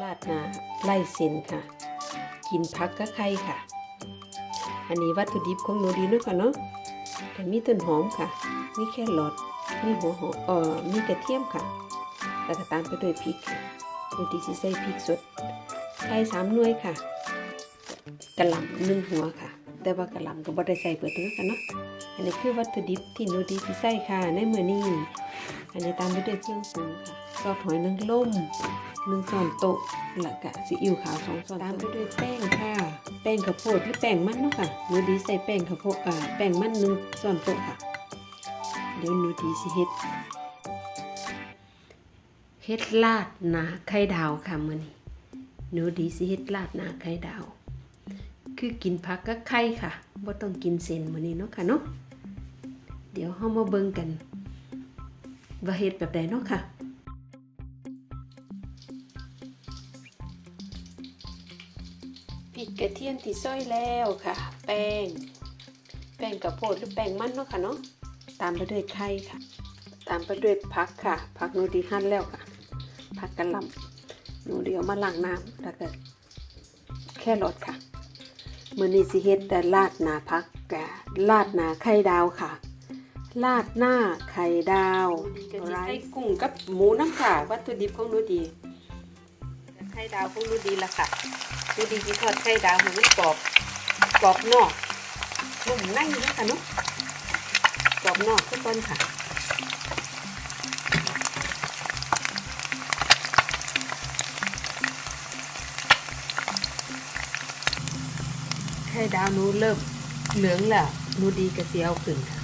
ราดหนาไล่เส้นค่ะ กินผักกับไข่ค่ะ อันนี้วัตถุดิบของหนูดีเนาะค่ะเนาะแต่มีต้นหอมค่ะ มีแครอทมีหัวหอมเอ่อมีกระเทียมค่ะ แล้วก็ตามไปด้วยพริกค่ะหนูดีสิใส่พริกสดไข่สามหน่วยค่ะกระหล่ำหนึ่งหัวค่ะ แต่ว่ากระหล่ำก็บ่ได้ใส่เปิดเนื้อกันเนาะอันนี้คือวัตถุดิบที่หนูดีสิใส่ค่ะในมือนี้อันนี้ตามไปด้วยเครื่องปรุงค่ะซอสหอยนางรม หนึ่งช้อนโต๊ะแล้วก็ซีอิ๊วขาวสองช้อนตามไปด้วยแป้งค่ะ แป้งข้าวโพดหรือแป้งมันเนาะค่ะหนูดีใส่แป้งข้าวโพดอ่าแป้งมันหนึ่งช้อนโต๊ะค่ะ เดี๋ยวหนูดีสิเฮ็ดเฮ็ดลาดหนาไข่ดาวค่ะมื้อนี้หนูดีสิเฮ็ดลาดหนาไข่ดาว คือกินผักกับไข่ค่ะบ่ต้องกินเส้นมื้อนี้เนาะค่ะเนาะเดี๋ยวเฮามาเบิ่งกันว่าเฮ็ดแบบใดเนาะค่ะ ริกกระเทียมที่ซอยแล้วค่ะ แป้ง แป้งกระโพดหรือแป้งมันเนาะค่ะเนาะ ตามไปด้วยไข่ค่ะ ตามไปด้วยผักค่ะ ผักหนูดีหั่นแล้วค่ะ ผักกะหล่ำหนูเดียวมาล้างน้ำแล้วก็แค่รสค่ะมื้อนี้สิเฮ็ดแต่ลาดหนาผักกะลาดหนาไข่ดาวค่ะ ลาดหน้าไข่ดาวก็สิใส่กุ้งกับหมูน้ำค่ะ วัตถุดิบของหนูดี ไข่ดาวของหนูดีละค่ะหนูดีสิทอดไข่ดาวห้มันกรอบกรอบนอกนุ่มในนะค่ะนาะกรอบนอกทุกคนค่ะไข่ดาวนูเริ่มเหลืองแล้วนูดีกระเสียวขึ้นค่ะ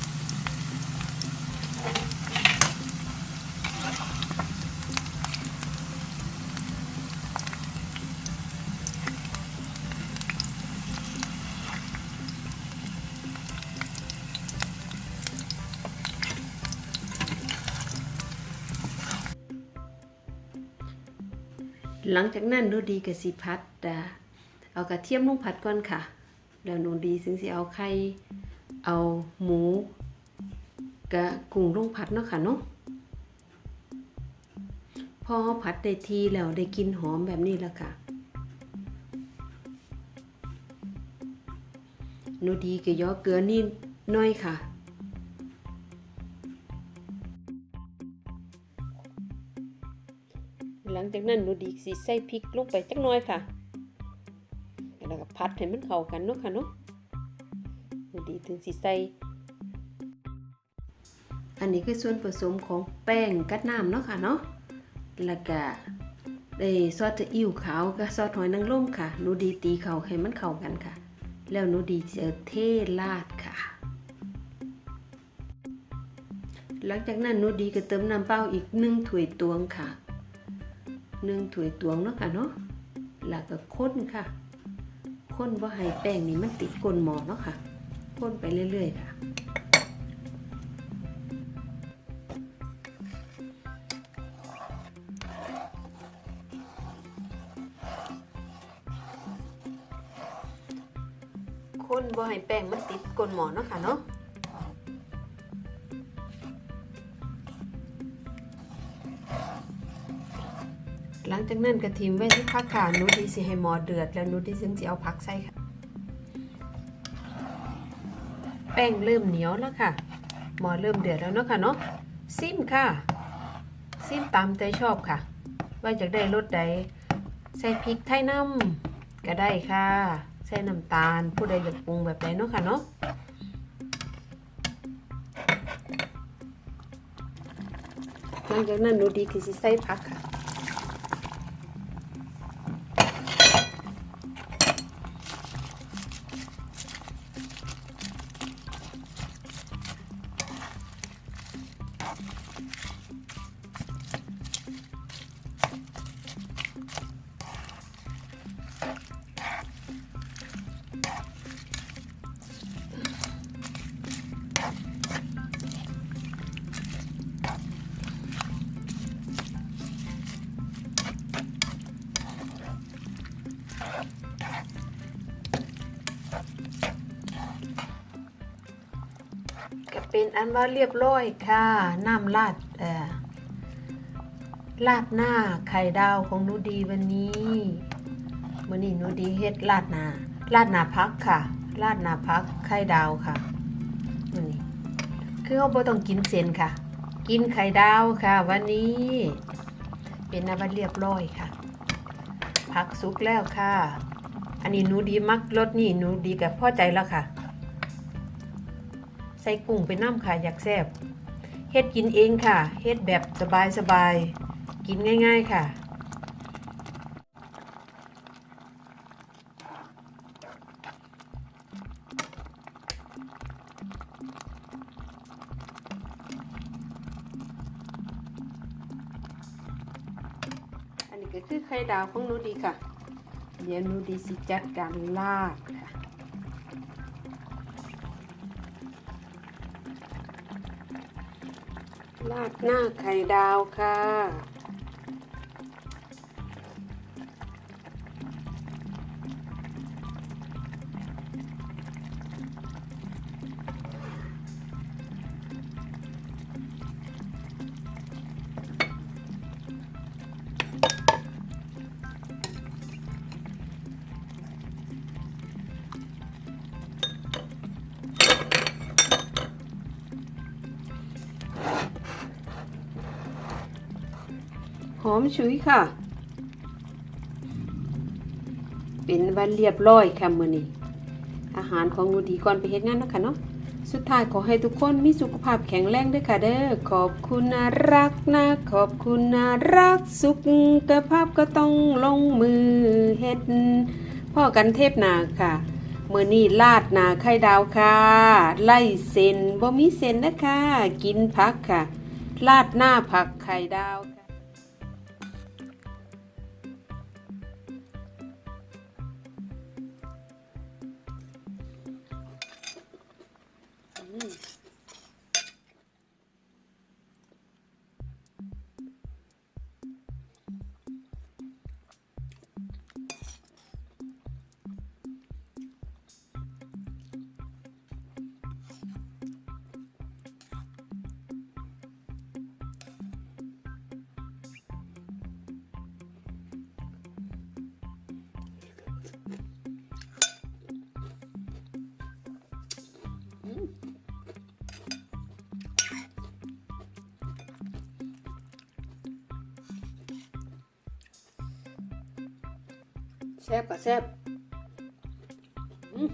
หลังจากนั้นหนูดีกับสิพัดเอากระเทียมลงผัดก่อนค่ะ แล้วหนูดีถึงสิเอาไข่เอาหมูกับกุ้งลงผัดเนาะค่ะเนาะพอผัดได้ทีแล้วได้กินหอมแบบนี้แล้วค่ะหนูดีก็ย่อเกลือนิดน้อยค่ะ หลังจากนั้นหนูดีสิใส่พริกลงไปจักหน้อยค่ะ แล้วก็พัดให้มันเข้ากันเนาะค่ะเนาะหนูดีถึงสิใส่อันนี้คือส่วนผสมของแป้งกับน้ำเนาะค่ะเนาะ แล้วก็ได้ซอสจะอิ่วขาวกับซอสหอยนางรมค่ะหนูดีตีเขาให้มันเข้ากันค่ะ แล้วหนูดีจะเทราดค่ะ หลังจากนั้นหนูดีก็เติมน้ำเปล่าอีกหนึ่งถ้วยตวงค่ะ หนึ่งถ้วยตวงเนาะค่ะเนาะแล้วก็ค้นค่ะ ค้นว่าให้แป้งนี่มันติดก้นหม้อเนาะค่ะ ค้นไปเรื่อย ๆ ค่ะค้นว่าให้แป้งมันติดก้นหม้อเนาะค่ะเนาะ จากนั้นกระทิมไว้ที่พักค่ะหนูดีสิให้หมอเดือด แล้วหนูดีถึงสิเอาผักใส่ค่ะ แป้งเริ่มเหนียวแล้วค่ะ หมอเริ่มเดือดแล้วเนาะค่ะเนาะซิมค่ะ ซิมตามใจชอบค่ะ ว่าจะได้รสใดใส่พริกไทยน้ำก็ได้ค่ะ ใส่น้ำตาล ผู้ใดอยากปรุงแบบใดเนาะค่ะเนาะหลังจากนั้นหนูดีคือสิใส่ผักค่ะ ก็เป็นอันว่าเรียบร้อยค่ะน้ำราดเอ่อลาดหน้าไข่ดาวของนูดีวันนี้มื้อนี้นูดีเฮ็ดลาดหน้าลาดหน้าพักค่ะลาดหน้าพักไข่ดาวค่ะมื้อนี้คือเฮาบ่ต้องกินเส้นค่ะ กินไข่ดาวค่ะ วันนี้ เป็นอันว่าเรียบร้อยค่ะผักสุกแล้วค่ะ อันนี้นูดีมักรสนี่นูดีกับพ่อใจแล้วค่ะ ส่กุ้งไปน้ำค่ะอยากแซ่บเฮ็ดกินเองค่ะ เฮ็ดแบบสบายๆ กินง่ายๆค่ะ อันนี้ก็คือไข่ดาวของนูดีค่ะ เดี๋ยวนูดีสิจัดการลาดค่ะ ราดหน้าไข่ดาวค่ะ หอมฉุยค่ะ เป็นวันเรียบร้อยค่ะมื้อนี้อาหารของหนูดีก่อนไปเฮ็ดงานนะคะเนาะสุดท้ายขอให้ทุกคนมีสุขภาพแข็งแรงด้วยค่ะเด้อขอบคุณนะรักนะ ขอบคุณนะรักสุขภาพก็ต้องลงมือเฮ็ดพ่อกันเทพนาค่ะมื้อนี้ลาดนาไข่ดาวค่ะ ไล่เส้นบ่มีเส้นนะคะ กินผักค่ะ ลาดหน้าผักไข่ดาวค่ะ হুম แซ่บกับแซ่บอืม